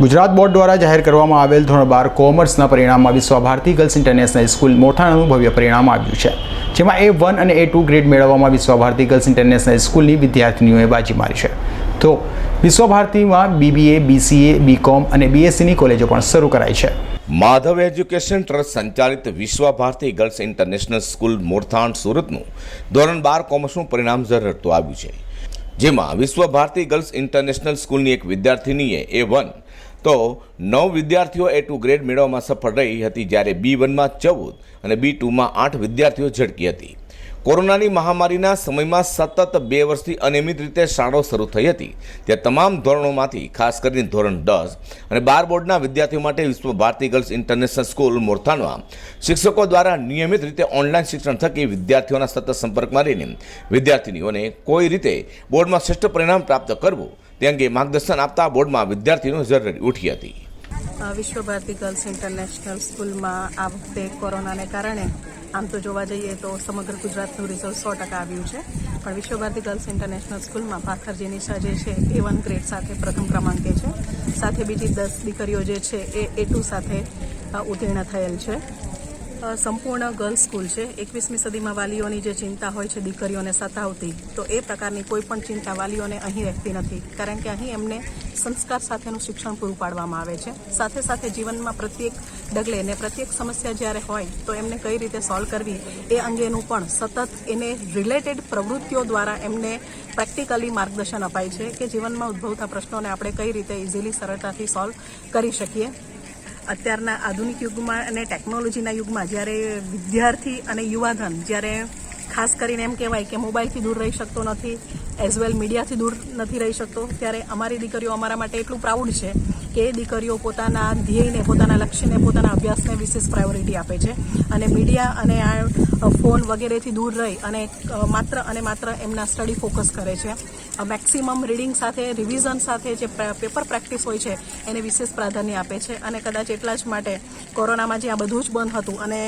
Gujarat board દ્વારા જાહેર કરવામાં આવેલ ધોરણ બાર કોમર્સના પરિણામમાં Vishwa Bharati girls international school મોથાણાનું ભવ્ય પરિણામ આવ્યું છે, જેમાં એ વન અને એ ટુ ગ્રેડ મેળવવામાં વિશ્વ ભારતી ગર્લ્સ ઇન્ટરનેશનલ સ્કૂલની વિદ્યાર્થીનીઓએ બાજી મારી છે. તો વિશ્વ ભારતીમાં બીબીએ બીસીએ બીકોમ અને બીએસસીની કોલેજો પણ શરૂ કરાઈ છે. માધવ એજ્યુકેશન ટ્રસ્ટ સંચાલિત Vishwa Bharati girls international school Morthan સુરતનું ધોરણ બાર કોમર્સનું પરિણામ ઝરડતું આવ્યું છે, જેમાં વિશ્વ ભારતી ગર્લ્સ ઇન્ટરનેશનલ સ્કૂલની એક વિદ્યાર્થીનીએ એ વન તો નવ વિદ્યાર્થીઓ એ ટુ ગ્રેડ મેળવવામાં સફળ રહી હતી જ્યારે બી વનમાં ચૌદ અને બી ટુમાં આઠ વિદ્યાર્થીઓ ઝડકી હતી. કોરોનાની મહામારીના સમયમાં સતત બે વર્ષથી અનિયમિત રીતે શાળાઓ શરૂ થઈ હતી. તે તમામ ધોરણોમાંથી, ખાસ કરીને ધોરણ દસ અને બાર બોર્ડના વિદ્યાર્થીઓ માટે Vishwa Bharati girls international school મોરથાણમાં શિક્ષકો દ્વારા નિયમિત રીતે ઓનલાઈન શિક્ષણ થકી વિદ્યાર્થીઓના સતત સંપર્કમાં રહીને વિદ્યાર્થીનીઓને કોઈ રીતે બોર્ડમાં શ્રેષ્ઠ પરિણામ પ્રાપ્ત કરવું તે અંગે માર્ગદર્શન આપતા બોર્ડમાં વિદ્યાર્થીઓ જરૂરી ઉઠી હતી. વિશ્વ ભારતી ગર્લ્સ ઇન્ટરનેશનલ સ્કૂલમાં આ વખતે કોરોનાને કારણે, આમ તો જોવા જઈએ તો સમગ્ર ગુજરાતનું રિઝલ્ટ સો ટકા આવ્યું છે. પણ વિશ્વ ભારતી ગર્લ્સ ઇન્ટરનેશનલ સ્કૂલમાં ભાખરજી નિશા જે છે, એ વન ગ્રેડ સાથે પ્રથમ ક્રમાંકે છે. સાથે બીજી દસ દીકરીઓ જે છે, એ એ ટુ સાથે ઉત્તીર્ણ થયેલ છે. સંપૂર્ણ ગર્લ્સ સ્કૂલ છે. એકવીસમી સદીમાં વાલીઓની જે ચિંતા હોય છે દીકરીઓને સતાવતી, તો એ પ્રકારની કોઈ પણ ચિંતા વાલીઓને અહીં રહેતી નથી. કારણ કે અહીં એમને સંસ્કાર સાથેનું શિક્ષણ પૂરું પાડવામાં આવે છે. સાથે સાથે જીવનમાં પ્રત્યેક ડગલે ને પ્રત્યેક સમસ્યા જ્યારે હોય, તો એમને કઈ રીતે સોલ્વ કરવી, એ અંગેનું પણ સતત એને રિલેટેડ પ્રવૃત્તિઓ દ્વારા એમને પ્રેક્ટિકલી માર્ગદર્શન અપાય છે કે જીવનમાં ઉદ્ભવતા પ્રશ્નોને આપણે કઈ રીતે ઇઝીલી સરળતાથી સોલ્વ કરી શકીએ. અત્યારના આધુનિક યુગમાં અને ટેકનોલોજીના યુગમાં જ્યારે વિદ્યાર્થી અને યુવાધન જ્યારે ખાસ કરીને એમ કહેવાય કે મોબાઈલથી દૂર રહી શકતો નથી એઝ વેલ મીડિયાથી દૂર નથી રહી શકતો, ત્યારે અમારી દીકરીઓ અમારા માટે એટલું પ્રાઉડ છે કે દીકરીઓ પોતાના ધ્યેયને, પોતાના લક્ષ્યને, પોતાના અભ્યાસને વિશેષ પ્રાયોરિટી આપે છે. અને મીડિયા અને આ ફોન વગેરેથી દૂર રહી અને માત્ર અને માત્ર એમના સ્ટડી ફોકસ કરે છે. મેક્સિમમ રીડિંગ સાથે રિવિઝન સાથે જે પેપર પ્રેક્ટિસ હોય છે, એને વિશેષ પ્રાધાન્ય આપે છે. અને કદાચ એટલા જ માટે કોરોનામાં જ્યાં બધું જ બંધ હતું અને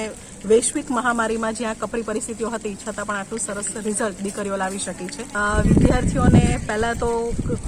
વૈશ્વિક મહામારીમાં જ્યાં કપરી પરિસ્થિતિઓ હતી, છતાં પણ આટલું સરસ રિઝલ્ટ દીકરીઓ લાવી શકી છે. વિદ્યાર્થીઓને પહેલાં તો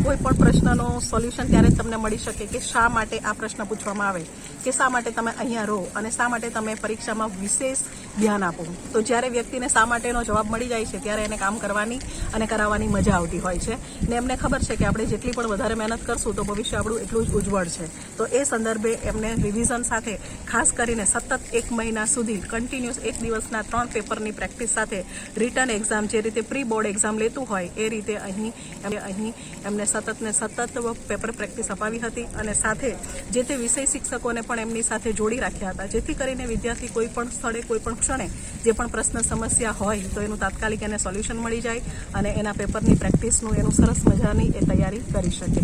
કોઈ પણ પ્રશ્નનો સોલ્યુશન ત્યારે જ તમને મળી શકે કે શા માટે આ પ્રશ્ન પૂછવામાં આવે? કે શા માટે તમે અહીંયા રહો? અને શા માટે તમે પરીક્ષામાં વિશેષ ધ્યાન આપો? તો જ્યારે વ્યક્તિને શા માટેનો જવાબ મળી જાય છે, ત્યારે એને કામ કરવાની અને કરાવવાની મજા આવતી હોય છે. ને એમને ખબર છે કે આપણે જેટલી પણ વધારે મહેનત કરશું, તો ભવિષ્ય આપણું એટલું જ ઉજ્જવળ છે. તો એ સંદર્ભે એમને રિવિઝન સાથે, ખાસ કરીને સતત એક મહિના સુધી કન્ટિન્યુઅસ એક દિવસના ત્રણ પેપરની પ્રેક્ટિસ સાથે રિટર્ન એક્ઝામ જે રીતે પ્રી બોર્ડ એક્ઝામ લેતું હોય, એ રીતે અહીં અહીં એમને સતત ને સતત પેપર પ્રેક્ટિસ અપાવી હતી. અને સાથે જે તે વિષય શિક્ષકોને પણ એમની સાથે જોડી રાખ્યા હતા. જેથી કરીને વિદ્યાર્થી કોઈ પણ સ્થળે, કોઈ પણ ક્ષણે જે પણ પ્રશ્ન, સમસ્યા હોય, તો એનું તાત્કાલિક એને સોલ્યુશન મળી જાય અને એના પેપરની પ્રેક્ટિસનું, એનું સરસ મજાની એ તૈયારી કરી શકે.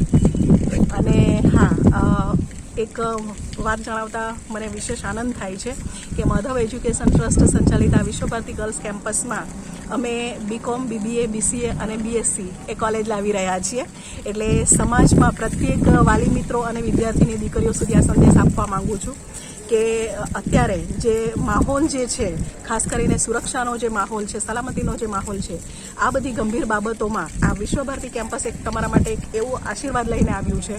અને હા એક વાત જણાવતા મને વિશેષ આનંદ થાય છે કે માધવ એજ્યુકેશન ટ્રસ્ટ સંચાલિત આ વિશ્વભારતી ગર્લ્સ કેમ્પસમાં અમે બીકોમ બીબીએ બીસીએ અને બીએસસી એ કોલેજ લાવી રહ્યા છીએ. એટલે સમાજમાં પ્રત્યેક વાલી મિત્રો અને વિદ્યાર્થીની દીકરીઓ સુધી આ સંદેશ આપવા માંગુ છું કે અત્યારે જે માહોલ જે છે, ખાસ કરીને સુરક્ષાનો જે માહોલ છે, સલામતીનો જે માહોલ છે, આ બધી ગંભીર બાબતોમાં આ વિશ્વભારતી કેમ્પસ એક તમારા માટે એક એવો આશીર્વાદ લઈને આવ્યું છે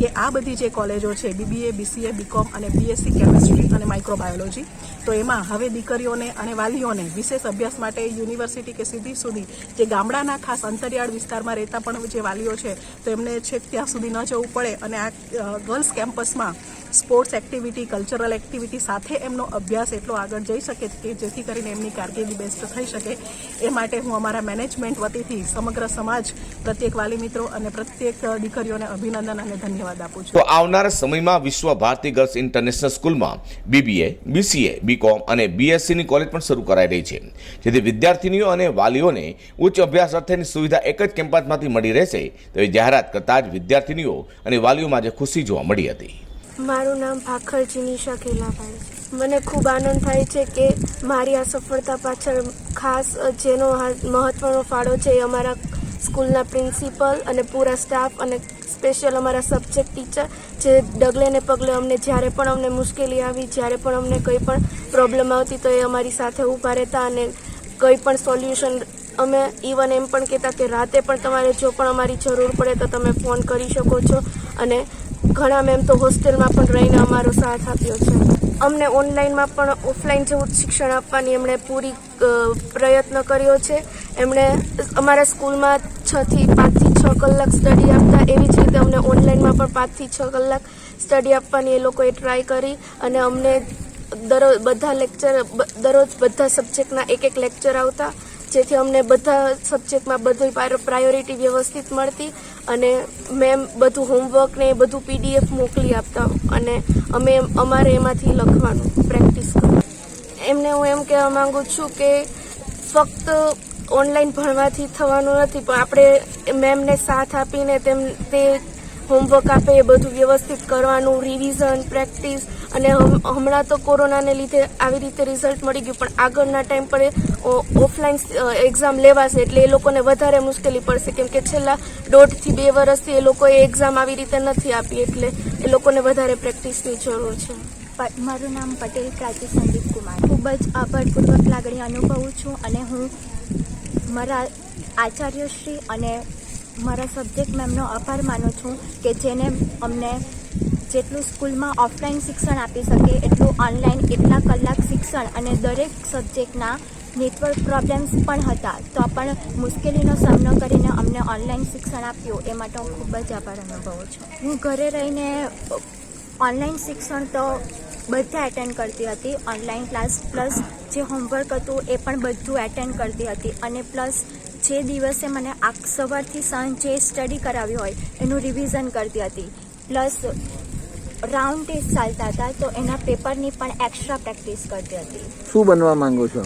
કે આ બધી જે કોલેજો છે બીબીએ બીસીએ બીકોમ અને બીએસસી કેમેસ્ટ્રી અને માઇક્રોબાયોલોજી તો એમાં હવે દીકરીઓને અને વાલીઓને વિશેષ અભ્યાસ માટે યુનિવર્સિટી કે સીધી સુધી જે ગામડાના ખાસ અંતરિયાળ વિસ્તારમાં રહેતા પણ જે વાલીઓ છે, તો એમને છેક ત્યાં સુધી ન જવું પડે અને આ ગર્લ્સ કેમ્પસમાં સ્પોર્ટ્સ એક્ટિવિટી કલ્ચરલ એક્ટિવિટી સાથે એમનો અભ્યાસ એટલો આગળ જઈ શકે કે જેથી કરીને એમની કારકિર્દી બેસ્ટ થઈ શકે. એ માટે હું અમારા મેનેજમેન્ટ વતીથી સમગ્ર સમાજ, પ્રત્યેક વાલી મિત્રો અને પ્રત્યેક દીકરીઓને અભિનંદન અને ધન્યવાદ આપું છું. તો આવનારા સમયમાં વિશ્વ ભારતી ગર્લ્સ ઇન્ટરનેશનલ સ્કૂલમાં બીબીએ બીસીએ બીકોમ અને બીએસસીની કોલેજ પણ શરૂ કરાઈ રહી છે. જેથી વિદ્યાર્થીનીઓ અને વાલીઓને ઉચ્ચ અભ્યાસ અર્થેની સુવિધા એક જ કેમ્પસમાંથી મળી રહેશે તેવી જાહેરાત કરતા જ વિદ્યાર્થીનીઓ અને વાલીઓમાં જે ખુશી જોવા મળી હતી. મારું નામ ભાખરજી નિશા ખેલાભાઈ મને ખૂબ આનંદ થાય છે કે મારી આ સફળતા પાછળ ખાસ જેનો મહત્ત્વનો ફાળો છે એ અમારા સ્કૂલના પ્રિન્સિપલ અને પૂરા સ્ટાફ અને સ્પેશિયલ અમારા સબ્જેક્ટ ટીચર જે ડગલે ને પગલે અમને જ્યારે પણ અમને મુશ્કેલી આવી, જ્યારે પણ અમને કંઈ પણ પ્રોબ્લેમ આવતી, તો એ અમારી સાથે ઊભા રહેતા અને કંઈ પણ સોલ્યુશન અમે ઇવન એમ પણ કહેતા કે રાતે પણ તમારે જો પણ અમારી જરૂર પડે તો તમે ફોન કરી શકો છો. અને ઘણા મેમ તો હોસ્ટેલમાં પણ રહીને અમારો સાથ આપ્યો છે. અમને ઓનલાઈનમાં પણ ઓફલાઈન જેવું શિક્ષણ આપવાની એમણે પૂરી પ્રયત્ન કર્યો છે. એમણે અમારા સ્કૂલમાં છથી પાંચથી છ કલાક સ્ટડી આપતા, એવી જ રીતે અમને ઓનલાઈનમાં પણ પાંચથી છ કલાક સ્ટડી આપવાની એ લોકોએ ટ્રાય કરી અને અમને દરરોજ બધા લેક્ચર દરરોજ બધા સબ્જેક્ટના એક એક લેક્ચર આવતા, જેથી અમને બધા સબ્જેક્ટમાં બધી પ્રાયોરિટી વ્યવસ્થિત મળતી અને મેમ બધું હોમવર્ક ને બધું પીડીએફ મોકલી આપતા અને અમે અમારે એમાંથી લખવાનું પ્રેક્ટિસ કરવાનું એમને હું એમ કહેવા માંગુ છું કે ફક્ત ઓનલાઈન ભણવાથી થવાનું નથી, પણ આપણે મેમને સાથ આપીને તેમ, તે હોમવર્ક આપે, એ બધું વ્યવસ્થિત કરવાનું રિવિઝન પ્રેક્ટિસ અને હમણાં તો કોરોનાને લીધે આવી રીતે રિઝલ્ટ મળી ગયું, પણ આગળના ટાઈમ પર ઓફલાઈન એક્ઝામ લેવાશે, એટલે એ લોકોને વધારે મુશ્કેલી પડશે, કેમ કે છેલ્લા દોઢથી બે વર્ષથી એ લોકોએ એક્ઝામ આવી રીતે નથી આપી, એટલે એ લોકોને વધારે પ્રેક્ટિસની જરૂર છે. મારું નામ પટેલ પ્રાચી સંદીપ કુમાર. ખૂબ જ આભારપૂર્વક લાગણી અનુભવું છું અને હું મારા આચાર્યશ્રી અને મારા સબ્જેક્ટ મેમનો આભાર માનું છું કે જેને અમને જેટલું સ્કૂલમાં ઓફલાઈન શિક્ષણ આપી શકે, એટલું ઓનલાઈન એટલા કલાક શિક્ષણ અને દરેક સબ્જેક્ટના નેટવર્ક પ્રોબ્લેમ્સ પણ હતા. તો પણ મુશ્કેલીનો સામનો કરીને અમને ઓનલાઈન શિક્ષણ આપ્યું. એ માટે હું ખૂબ જ આભાર અનુભવું છું. હું ઘરે રહીને ઓનલાઈન શિક્ષણ તો બધા એટેન્ડ કરતી હતી. ઓનલાઈન ક્લાસ પ્લસ જે હોમવર્ક હતું એ પણ બધું એટેન્ડ કરતી હતી. અને પ્લસ જે દિવસે મને આ સવારથી સાંજ જે સ્ટડી કરાવી હોય એનું રિવિઝન કરતી હતી. પ્લસ રાઉન્ડ ટેસ્ટ ચાલતા હતા તો એના પેપરની પણ એક્સ્ટ્રા પ્રેક્ટિસ કરતી હતી. શું બનવા માંગો છો?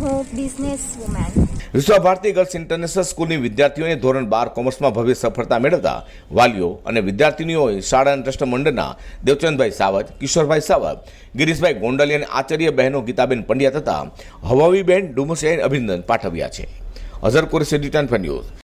હું બિઝનેસ વુમેન વિશ્વ ભારતી ગર્લ્સ ઇન્ટરનેશનલ સ્કૂલની વિદ્યાર્થીઓને ધોરણ બાર કોમર્સમાં ભવ્ય સફળતા મેળવતા વાલીઓ અને વિદ્યાર્થીનીઓએ શાળા ટ્રસ્ટ મંડળના દેવચંદભાઈ સાવજ કિશોરભાઈ સાવત, ગિરીશભાઈ ગોંડલી અને આચાર્ય બહેનો ગીતાબેન પંડ્યા તથા હવાવીબેન ડુમસેન અભિનંદન પાઠવ્યા છે. Azhar Qureshi return news.